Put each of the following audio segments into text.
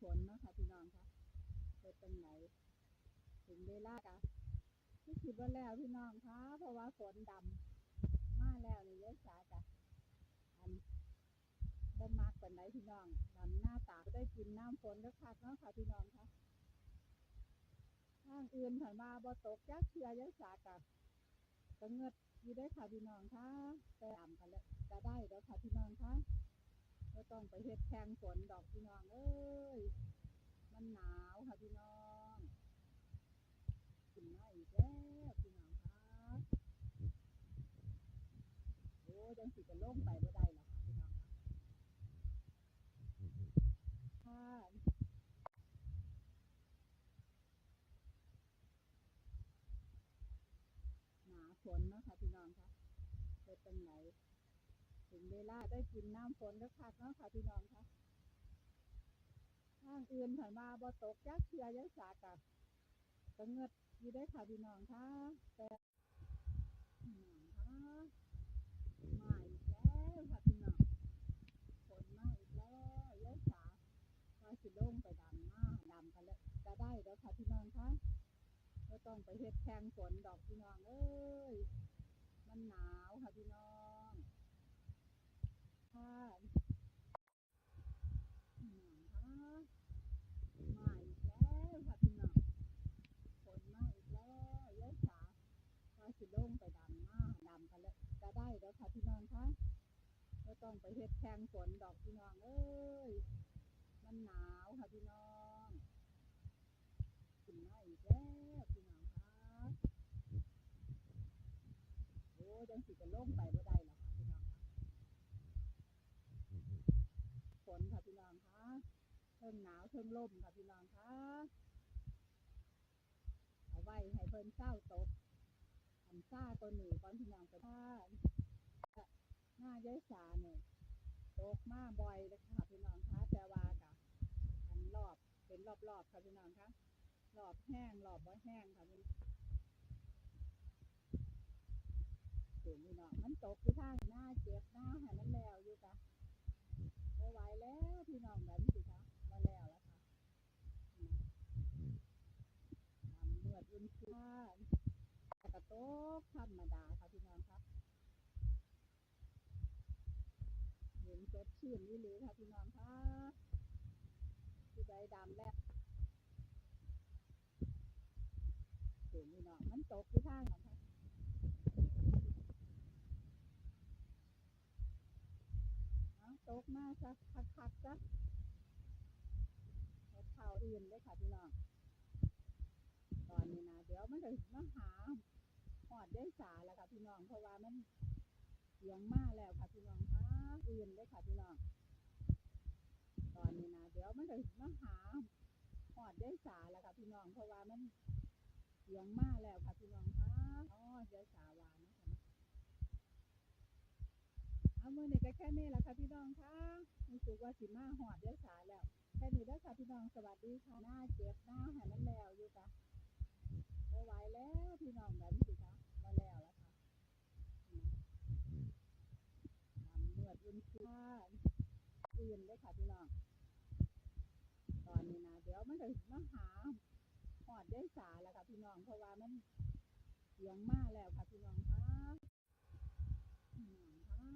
ฝนเนาะค่ะพี่น้องคะเป็นจังไหนถึงเวลากะที่คิดว่าแล้วพี่น้องคะเพราะว่าฝนดำมาแล้วในี่ยายสาจ้ะอันบ่มักปานใดพี่น้องดำหน้าตาได้กินน้ำฝนก็คักเนาะค่ะพี่น้องคะทางอื่นผ่านมาบ่ตกจักเทื่อยายสากะก็เงือดอยู่ได้ค่ะพี่น้องคะแต่ดำกันแล้วจะได้เด้อค่ะพี่น้องคะ ก็ต้องไปเฮ็ดแทงฝนดอกพี่น้องเอ้ย มันหนาวค่ะพี่น้องขึ้นมาอีกแล้วพี่น้องคะโอ้จังสิจะลงไปบ่ได้หรอกค่ะพี่น้องคะค่ะหนาฝนเนาะค่ะพี่น้องคะเป็นจังไหนถึงเวลา ได้กินน้ำฝนก็คักเนาะค่ะพี่น้องคะทางอื่นผ่านมาบ่ตกจักเทื่อยายสากะก็เงือดอยู่ได้ค่ะพี่น้องคะแต่พี่น้องคะมาอีกแล้วค่ะพี่น้องฝนมาอีกแล้วยายสาว่าสิลงไปดำหน้าดำกันแล้วจะได้แล้วค่ะพี่น้องคะบ่ต้องไปเฮ็ดแข่งฝนดอกพี่น้องเอ้ยมันหนาวค่ะพี่น้อง ค่ะพี่น้องคะมาอีกแล้วค่ะพี่น้องฝนมาอีกแล้วยายสาว่าสิลงไปดำหน้าดำกันแล้วจะได้แล้วค่ะพี่น้องคะไม่ต้องไปเฮ็ดแข่งฝนดอกพี่น้องเอ้ยมันหนาวค่ะพี่น้องขึ้นมาอีกแล้วพี่น้องคะโอ้จังสิจะลงไปบ่ได้หรอกค่ะพี่น้องคะฝนค่ะพี่น้องคะเทิ งหนาวเทิงลมค่ะพี่น้องคะเอาไว้ให้เพิ่นเศร้าตกอันซ่าตัวหนีก่อนพี่น้องไปท่าหน้ายายสาเนี่ยตกมาบ่อยเลยค่ะพี่น้องคะแต่ว่ากะอันรอบเป็นรอบๆค่ะพี่น้องคะรอบแห้งรอบบ่แห้งค่ะพี่เห็นพี่น้องมันตกที่ทางหน้าเจ็บหน้าให้มันแล้วอยู่จ้ะไม่ไหวแล้วพี่น้องแบบนี้สิคะมาแล้วแล้วค่ะดำเมือดอุ่น ค่ะแต่กระโต๊ะธรรมดาค่ะพี่น้องครับเห็นสดชื่นนี่หรือค่ะพี่น้องค่ะที่ใดดำแล้วเห็นี่เน้องมันตกที่ทางนะคะตกมาสักพักๆจ้ะเข่าวอื่นเลยค่ะพี่น้อง ตอนนี้นะเดี๋ยวมันจะมาหาหอดได้สาแล้วค่ะพี่น้องเพราะว่ามันเสียงมาแล้วค่ะพี่น้องคะอื่นเลยค่ะพี่น้อง ตอนนี้นะเดี๋ยวมันจะมาหาหอดได้สาแล้วค่ะพี่น้องเพราะว่ามันเสียงมาแล้วค่ะพี่น้องคะอ๋อยายสาวานะคะเนาเอามือนี่ก็แค่นี้แหละค่ะพี่น้องคะรู้สึกว่าสิมาหอดได้สาแล้วแค่นี้แล้ค่ะพี่น้องสวัสดีค่ะหน้าเจ็บหน้าให้มันแล้วอยู่จ้ะ ไม่ไหวแล้วพี่น้องแบบนี้สิคะมาแล้วแล้วค่ะดำเมือดอุ่นค่ะอื่นเลยค่ะ พี่น้องตอนนี้นะเดี๋ยวมันจะมาหาหอดได้สาแล้วค่ะพี่น้องเพราะว่ามันเสียงมาแล้วค่ะพี่น้องคะพี่น้องคะ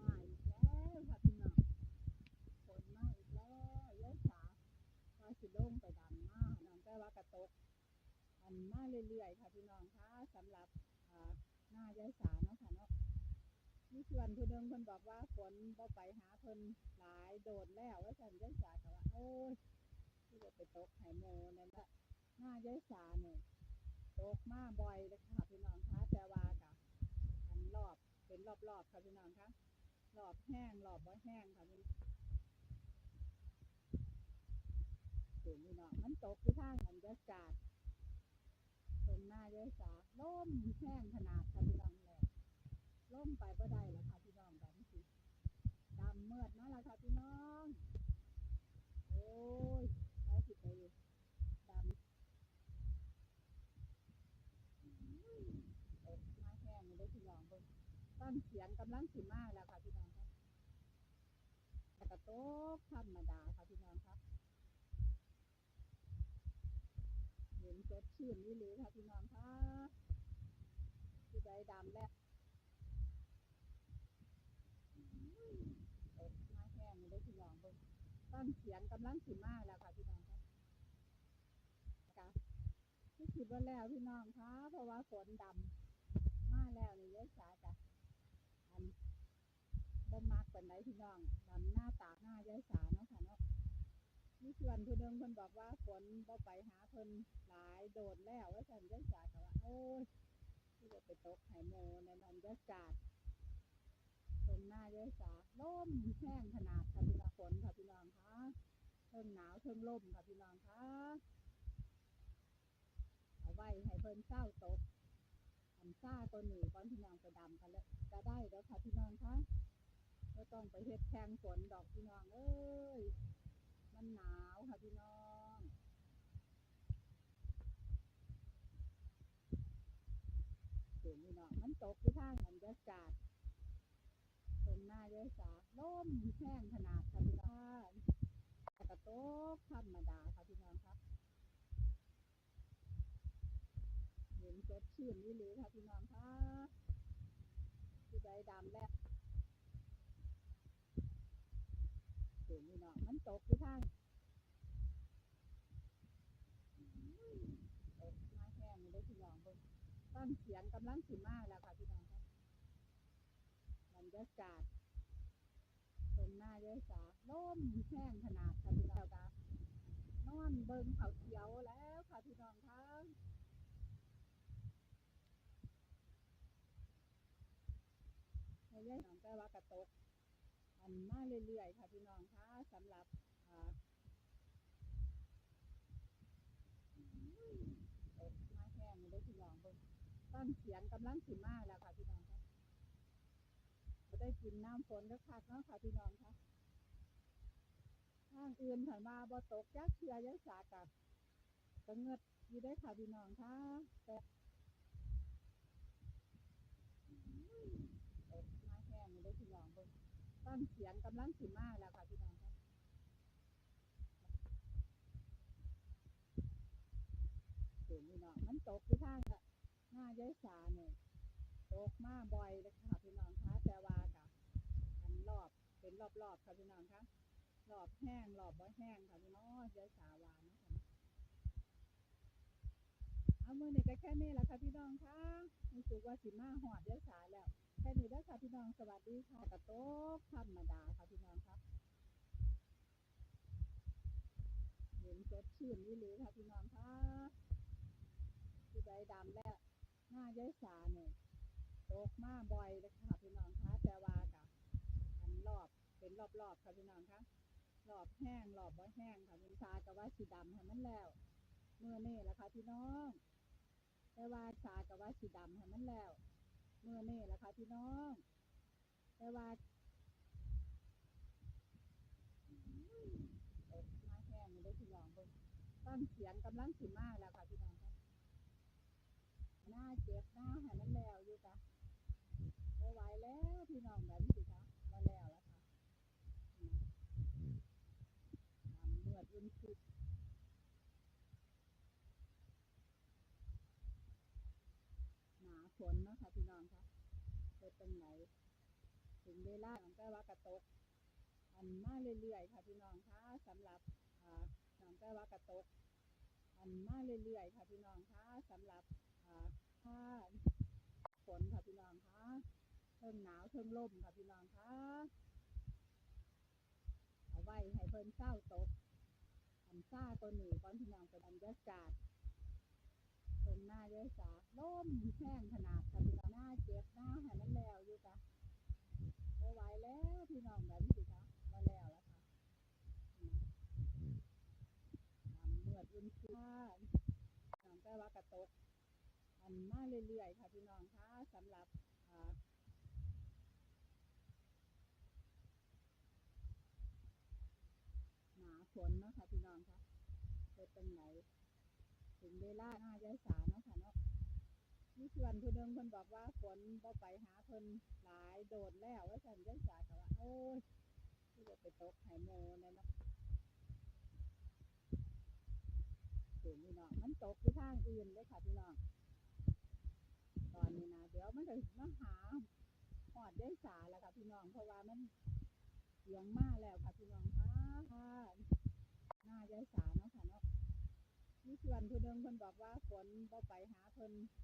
มาอีกแล้วค่ะพี่น้องฝนมาอีกแล้วเยายสาว่าสิลงไปดำหน้าน้องแต่ว่ากระตกอันมาเรื่อยๆค่ะพี่น้องคะสำหรับหน้ายายสา เนาะค่ะเนาะมีส่วนผู้หนึงเพิ่นบอกว่าฝนบ่ไปหาเพิ่นหลายโดดแล้วว่าซั่นยายสาก็ว่าโอ้ยที่จะไปตกไห้โมนั่นละหน้ายายสาเนี่ยตกมาบ่อยเลยค่ะพี่น้องคะแต่ว่าก็อันรอบเป็นรอบๆค่ะพี่น้องคะรอบแห้งรอบบ่แห้งค่ะพี่นพี่น้องมันตกที่ทางบรรยากาศตรงหน้ายายสาล่มแห้งขนาดค่ะพี่น้อง ล่มไปก็ได้แล้วค่ะพี่น้องแบบนี้ดำเมือดนะล่ะค่ะพี่น้อง โอ้ยใช้ผิดไปดำมาแห้งเลยพี่น้องเบิ้งตั้งเสียงกำลังสิมากแล้วค่ะพี่น้องครับกระโต๊ะธรรมดาค่ะพี่น้องครับเห็นสดชื่นนี่หรือค่ะพี่น้องครับที่ใบดำแล้ว ฟังเสียงกำลังสิมาแล้วค่ะพี่น้องคะกะที่คิดว่าแล้วพี่น้องคะเพราะว่าฝนดำมาแล้วนี่ยายสาจ้ะอันบ่มักปานใดพี่น้องดำหน้าตากหน้ายายสาเนาะค่ะเนาะมีส่วนผู้หนึงเพิ่นบอกว่าฝนบ่ไปหาเพิ่นหลายโดดแล้วว่าซั่นจังซี่ก็ว่าโอ้ยที่จะไปตกไห้โมในบรรยากาตรงหน้ายายสาลมแห้งขนาดค่ะพี่น้องฝนค่ะพี่น้อง คะเทิงหนาวเทิงลมค่ะพี่น้องคะเอาไว้ให้เพิ่นเศร้าตกอันซ่าก็หนีก่อนพี่น้องไปดำกันแล้วจะได้แล้วค่ะพี่น้องคะก็ต้องไปเฮ็ดแข่งฝนดอกพี่น้องเอ้ยมันหนาวค่ะพี่น้องเสียงพี่น้องมันตกที่ทางบรรยากาศตรงหน้าเยอะสาล่มแห้งขนาดค่ะพี่น้อง ตกธรรมดาค่ะพี่น้องครับเห็นสดชื่นนี่หรือค่ะพี่น้องคะผู้ใดดำแล้วเสียงพี่เน้องมันตกที่ทางตกมาแห้งเลยพี่น้องเบิ่งฟังเสียงกำลังสิมากแล้วค่ะพี่น้องครับบรรยากาศตรงหน้าเยอะสา ลมแห้งขนาดค่ะพี่น้องครับนอนเบิ่งเขาเขียวแล้วค่ะพี่น้องครับให้ยายน้องแต่ว่ากระตกอันมาเรื่อยๆค่ะพี่น้องคะสำหรับอ่าตกมาแห้งเลยพี่น้องเบิ่งฟังเสียงกำลังสิมาแล้วค่ะพี่น้องครับบ่ได้กินน้ำฝนก็คักเนาะค่ะพี่น้องคะ ทางอื่นผ่านมาบ่ตกจักเทื่อยังสากับก็เงือดอยู่ได้ค่ะพี่น้องคะแต่ตกมาแห้งเลยพี่น้องเบิ่งฟังเสียงกำลังสิมาแล้วค่ะพี่น้องคะเสียงพี่น้องมันตกที่ทางอะหน้ายายสาเนี่ยตกมาบ่อยเลยค่ะพี่น้องคะแต่ว่ากับอันรอบเป็นรอบๆค่ะพี่น้องค่ะ รอบแห้งรอบบ่แห้งค่ะพี่น้องยายสาวานนะคะเอามือนี่ก็แค่นี้แหละค่ะพี่น้องค่ะรู้สึกว่าสิมาหอดยายสาแล้วแค่นี้แล้วค่ะพี่น้องสวัสดีค่ะกระโต๊กธรรมดาค่ะพี่น้องครับเห็นสดชื่นนี่หรือค่ะพี่น้องค่ะผู้ใดดำแล้วหน้ายายสาเนี่ยตกมาบ่อยเลยค่ะพี่น้องคะแต่ว่ากับอันรอบเป็นรอบๆค่ะพี่น้องคะ รอบแห้งรอบบ่แห้งค่ะพี่ชาก็ว่าสีดำให้มันแล้วเมื่อนี่แหละค่ะพี่น้องแต่ว่าชาก็ว่าสีดำให้มันแล้วเมื่อนี่แหละค่ะพี่น้องแต่ว่าตกมาแห้งเลยพี่น้องเบิ่งฟังเสียงกำลังสิมาแล้วค่ะพี่น้องหน้าเจ็บหน้าให้มันแล้วอยู่จ้ะบ่ไหวแล้วพี่น้องแบบนี้สิคะมาแล้วแล้วค่ะน้ำเลือดอุ่นคือ หนาฝนเนาะค่ะพี่น้องคะเป็นเป็นไหน ถึงเวลาของแต่ว่ากระตก อันมาเรื่อยๆค่ะพี่น้องคะสำหรับอ่าน้องแต่ว่ากระตก อันมาเรื่อยๆค่ะพี่น้องคะสำหรับถ้าฝนค่ะพี่น้องคะเทิงหนาวเทิงลมค่ะพี่น้องคะเอาไว้ให้เพิ่นเศร้าตก ซ่าตัวหนีก่อนพี่น้องเป็นบรรยากาศตรงหน้าเยอะสาลมแห้งขนาดค่ะพี่น้องหน้าเจ็บหน้าให้มันแล้วอยู่จ้ะบ่ไหวแล้วพี่น้องแบบนี้สิคะมาแล้วแล้วค่ะน้ำเลือดอุ่นคือน้องแต่ว่ากระตกอันมาเรื่อยๆค่ะพี่น้องคะสำหรับอ่าหนา ฝนเนาะค่ะพี่น้องคะเป็นเป็นไหนถึงเวลาหน้ายายสาเนาะค่ะเนาะมีส่วนผู้หนึงเพิ่นบอกว่าฝนบ่ไปหาเพิ่นหลายโดดแล้วว่าซั่นจังซี่ก็ว่าโอ้ยที่จะไปตกไห้โมในเนาะเสียงนี่เนาะมันตกที่ทางอื่นเลยค่ะพี่น้องตอนนี้นะเดี๋ยวมันจะมาหาหอดได้สาแล้วค่ะพี่น้องเพราะว่ามันเสียงมาแล้วค่ะพี่น้องค่ะค่ะายายสาเนาะค่ะเนาะมีส่วนผู้หนึงเพิ่นบอกว่าฝนบ่ไปหาเพิ่น